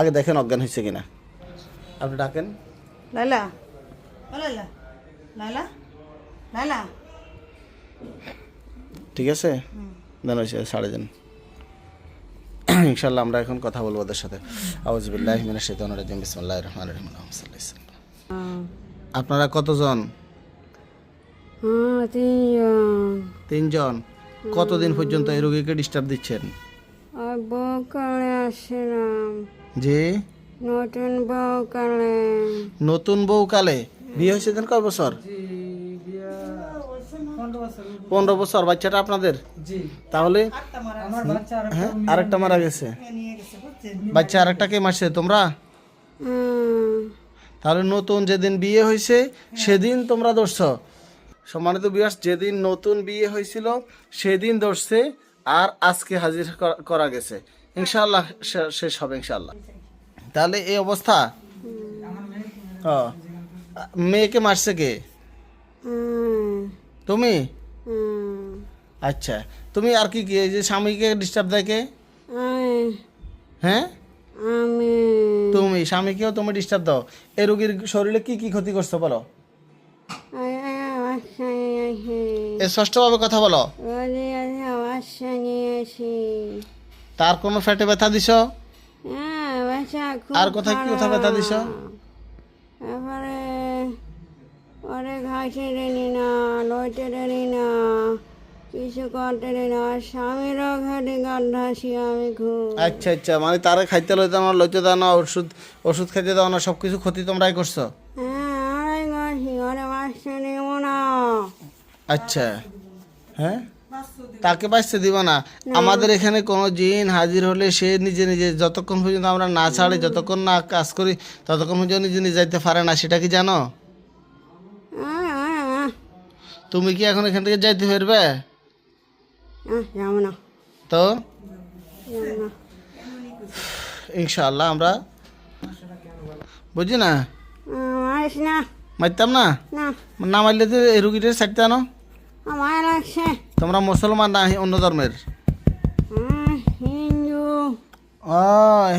আগে দেখেন অজ্ঞান হয়েছে কিনা। আপনি ডাকেন। লাইলা লাইলা লাইলা লাইলা ঠিক আছে? দেন হয়েছে সাড়ে দিন। ইনশাল্লাহ আমরা এখন কথা বলব ওদের সাথে। আউজবিল্লাহ মিনা শেতান রাজিম। বিসমুল্লাহ রহমান রহিম। আল্লাহুম্মা সাল্লি আলা সাল্লাম। আপনারা কতজন? তিনজন। কতদিন পর্যন্ত এই রোগীকে ডিস্টার্ব দিচ্ছেন? বউকালে আসছিলাম যে নতুন বউকালে নতুন বউ কালে? বিয়ে হয়েছে দেন কয় বছর? পনেরো বছর। বাচ্চাটা আপনাদের? তাহলে? হ্যাঁ আরেকটা মারা গেছে। নিয়ে গেছে বুঝছেন? বাচ্চা আরেকটা কে মারছে তোমরা? তাহলে নতুন যেদিন বিয়ে হয়েছে সেদিন তোমরা ধরছ। সম্মানিত বিয়াস যেদিন নতুন বিয়ে হয়েছিল সেদিন ধরছে আর আজকে হাজির করা- গেছে। ইনশাল্লাহ শেষ হবে ইনশাল্লাহ তাহলে এই অবস্থা? ও, মেয়েকে মারছে কে? তুমি? আচ্ছা। তুমি আর কি এই যে স্বামীকে ডিস্টার্ব দেয় কে? হ্যাঁ? তুমি স্বামীকেও তুমি ডিস্টার্ব দাও। এই রোগীর শরীরে কি কি ক্ষতি করছ বলো? এ ষষ্ঠভাবে কথা বলো। বাসা তার কোনো ফ্যাটে ব্যথা দিছ? হ্যাঁ খুব আর কোথায় কি কোথায় ব্যথা দিছ? তারপরে পরে ঘাসে দেনি না লইতে দেনি না কিছু করতে দেনি না। স্বামীরও ঘাটে গান্ধাসি আমি খুব। আচ্ছা আচ্ছা মানে তারে খাইতে লইতে না লইতে দাও না ওষুধ ওষুধ খাইতে দাও না সব কিছু ক্ষতি তোমরাই করছ? হ্যাঁ আড়াই গাছি ওরে বাসা নেব না। আচ্ছা হ্যাঁ? তাকে বাঁচতে দিব না। আমাদের এখানে কোনো জিন হাজির হলে সে নিজে নিজে যতক্ষণ পর্যন্ত আমরা না ছাড়ি যতক্ষণ না কাজ করি ততক্ষণ পর্যন্ত নিজে নিজে যাইতে পারে না। সেটা কি জানো? তুমি কি এখন এখান থেকে যাইতে পারবে? না তো? ইনশাআল্লাহ আমরা বুঝি না? মারতাম না? না। না মারলে তো এই রুগীটা ছাড়তে আনো। আমার লাগছে। তোমরা মুসলমান না অন্য ধর্মের? হিন্দু। ও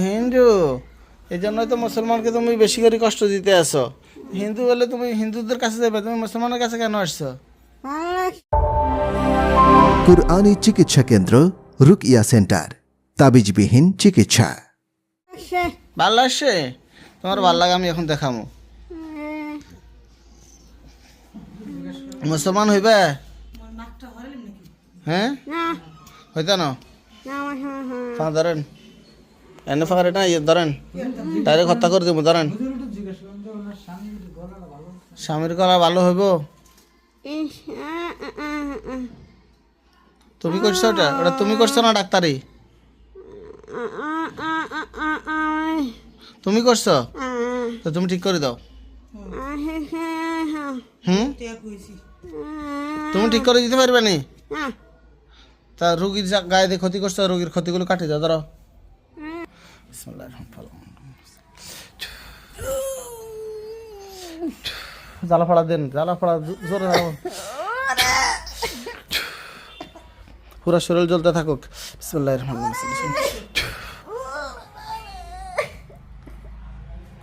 হিন্দু। এই জন্যই তো মুসলমানকে তুমি বেশি করে কষ্ট দিতে আসো হিন্দু বলে তুমি হিন্দুদের কাছে যাবে তুমি মুসলমানের কাছে কেন আসছো? কুরআনী চিকিৎসা কেন্দ্র রুকিয়া সেন্টার। তাবিজবিহীন চিকিৎসা। ভালো আসছে তোমার ভালো লাগে আমি এখন দেখামো। মুসলমান হইবে? হ্যাঁ? না। হইতা না? না আমার সময় ফা ধরেন। এনে ফাঁকা এটা ইয়ে ধরেন। ডাইরেক্ট হত্যা করে দেবো ধরেন। স্বামীর গলা ভালো হইব? তুমি করছ ওটা ওটা তুমি করছ না ডাক্তারি? তুমি করছ? তো তুমি ঠিক করে দাও। আহ, হুম? তুমি ঠিক করে দিতে পারবে নি? না। তা রুগীর যা গায়ে দিয়ে ক্ষতি করছ রুগীর ক্ষতিগুলো কাটে যা, ধরো। জ্বালা ফাড়া দেন জ্বালা ফাড়া জোরে। পুরো শরীর জ্বলতে থাকুক। বিসমিল্লাহির রহমানির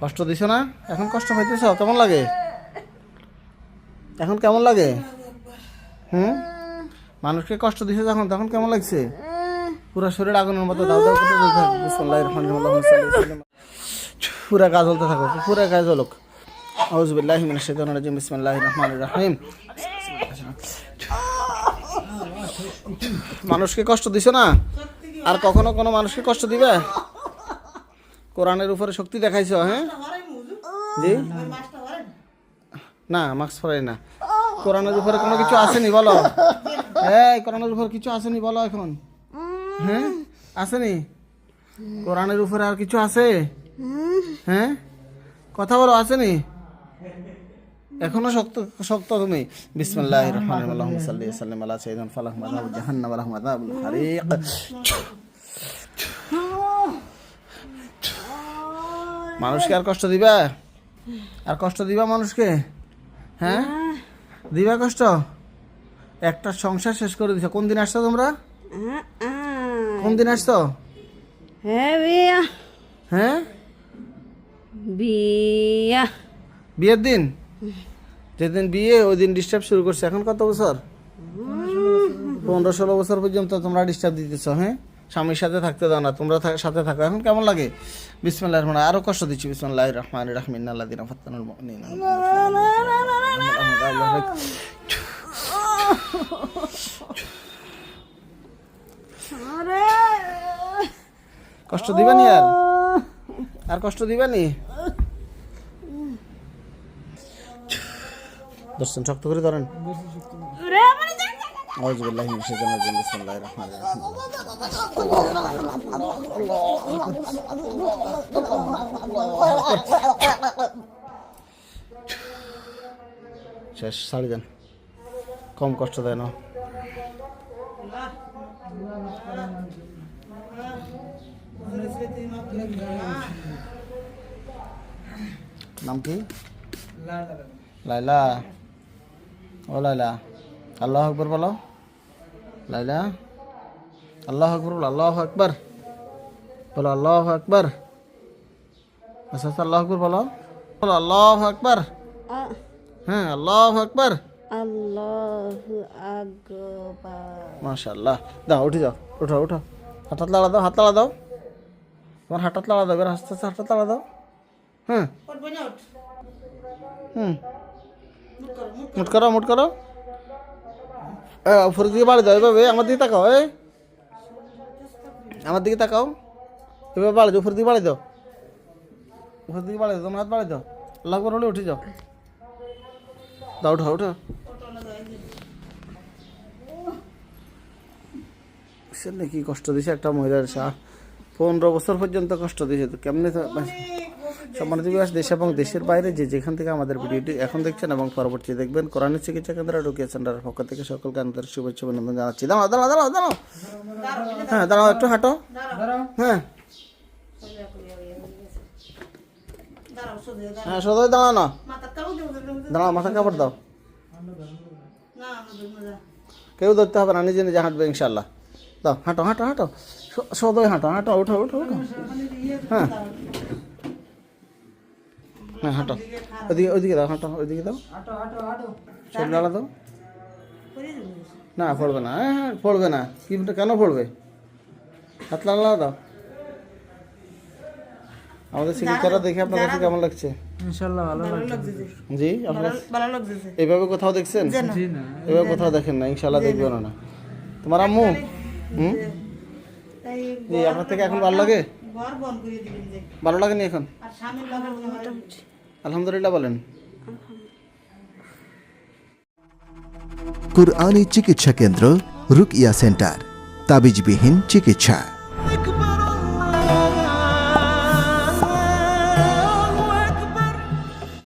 কষ্ট দিছো না? এখন কষ্ট পাইতেছ? কেমন লাগে? এখন কেমন লাগে? হুম? মানুষকে কষ্ট দিছে যখন তখন কেমন লাগছে? পুরা শরীর আগুনের মতো দাও দাও করতে রহমানির রহিম। পুরা কাজ জ্বলতে থাকো পুরা কাজ জ্বলুক। আউযু বিল্লাহি মিনাশ শাইতানির রাজিম বিসমিল্লাহির রহমানির রহিম। মানুষকে কষ্ট দিছো না? আর কখনো কোনো মানুষকে কষ্ট দিবে? কোরআনের উপরে শক্তি দেখাইছো হ্যাঁ? জি? না মাস্ক পরাই না। কোরআনের উপরে কোনো কিছু আসেনি বলো। এই কোরআনের উপর কিছু আসেনি বলো এখন। হ্যাঁ? আসেনি? কোরআনের উপরে আর কিছু আছে? হ্যাঁ? কথা বলো আসেনি? এখনও শক্ত শক্ত তুমি। বিসমিল্লাহির রহমানির রহিম। আল্লাহুম্মা সাল্লি সাল্লিম আলা সাইয়্যিদিনা ফালাহুম আযাবু জাহান্নাম ওয়া লাহুম আযাবুল হারিক মানুষকে আর কষ্ট দিবা? আর কষ্ট দিবা মানুষকে? হ্যাঁ? দিবা কষ্ট? একটা সংসার শেষ করে দিছো। কোন দিন আসছো তোমরা। কোন দিন আসছো? হ্যাঁ বিয়া। হ্যাঁ? বিয়া। বিয়ের দিন? যেদিন বিয়ে ওই দিন ডিস্টার্ব শুরু করছে। এখন কত বছর? পনেরো ষোলো বছর পর্যন্ত তোমরা ডিস্টার্ব দিতেছ হ্যাঁ? স্বামীর সাথে থাকতে দাও না তোমরা সাথে থাকো। এখন কেমন লাগে? বিসমিল্লাহ রহমান আরও কষ্ট দিচ্ছি। বিসমিল্লাহ রহমান রহমিন আল্লাহ দিন কষ্ট দিবানি আর? আর কষ্ট দিবানি দর্শন শক্ত করে ধরেন। আউযুবিল্লাহি মিনাশ শাইতানির রাজিম বিসমিল্লাহির রহমানির রহিম। শেষ ছাড়ি দেন। কম কষ্ট দেয় না। নাম কি? লাইলা ও লাইলা আল্লাহ আকবর বলো। লাইলা আল্লাহ আকবর বলো আল্লাহ আকবর। বলো আল্লাহ আকবর। আচ্ছা আচ্ছা, আল্লাহ আকবর বলো। বলো আল্লাহ আকবর। হ্যাঁ আল্লাহ আকবর। আল্লাহু আকবার। মাশাল্লাহ দাও উঠে যাও উঠো উঠো। হাতাত লাড়া দাও হাত লাড়া দাও। তোমার হাতাত লাড়া দাও এবার আস্তে আস্তে হাতাত লাড়া দাও। ওঠ ওঠ। হুম। মুখ মুট করো। মুট করো। এ, উপরের দিকে বাড়ি দাও এভাবে আমার দিকে তাকাও এই। আমার দিকে তাকাও। এভাবে বাড়ি দাও উপরের দিকে বাড়ি দাও উপরের দিকে বাড়ি দাও তোমার হাত বাড়ি দাও আল্লাহ করে হলে উঠে যাও। দাও উঠো উঠো। সে কি কষ্ট দিছে একটা মহিলার সা- পনেরো বছর পর্যন্ত কষ্ট দিয়েছে তো কেমনি তো সম্মানিত বিকাশ দেশ এবং দেশের বাইরে যে যেখান থেকে আমাদের ভিডিওটি এখন দেখছেন এবং পরবর্তী দেখবেন কোরআনের চিকিৎসা কেন্দ্র রুকিয়া সেন্টারের পক্ষ থেকে সকলকে আমাদের শুভেচ্ছা অভিনন্দন জানাচ্ছি। দাঁড়াও দাঁড়াও দাঁড়াও দাঁড়াও। হ্যাঁ দাঁড়াও একটু হাঁটো। হ্যাঁ। হ্যাঁ সদাই দাঁড়াও না। দাঁড়াও মাথা কাপড় দাও। কেউ ধরতে হবে না নিজে নিজে হাঁটবে ইনশাল্লাহ দাও হাঁটো হাঁটো হাঁটো। সদয় হাঁটো হাঁটো উঠো উঠো উঠো। হ্যাঁ। হ্যাঁ হাঁটো। ওইদিকে ওইদিকে দাও হাঁটো ওইদিকে দাও। শরীর ডালা দাও। না পড়বে না। হ্যাঁ হ্যাঁ পড়বে না। কি কেন পড়বে? হাত লাগলা দাও। আমাদের চিকিৎসাটা দেখে আপনার কাছে কেমন লাগছে? ভালো লাগছে। জি আপনার ভালো লাগছে যে। এইভাবে কোথাও দেখছেন? এভাবে কোথাও দেখেন না ইনশাল্লাহ দেখবেন না। তোমার আম্মু? হুম? তাই আপনার থেকে এখন ভালো লাগে? ঘর বন্ধ করে ভালো লাগেনি এখন? আর আলহামদুলিল্লাহ বলেন। কুরআনী চিকিৎসা কেন্দ্র রুকিয়া সেন্টার। তাবিজবিহীন চিকিৎসা।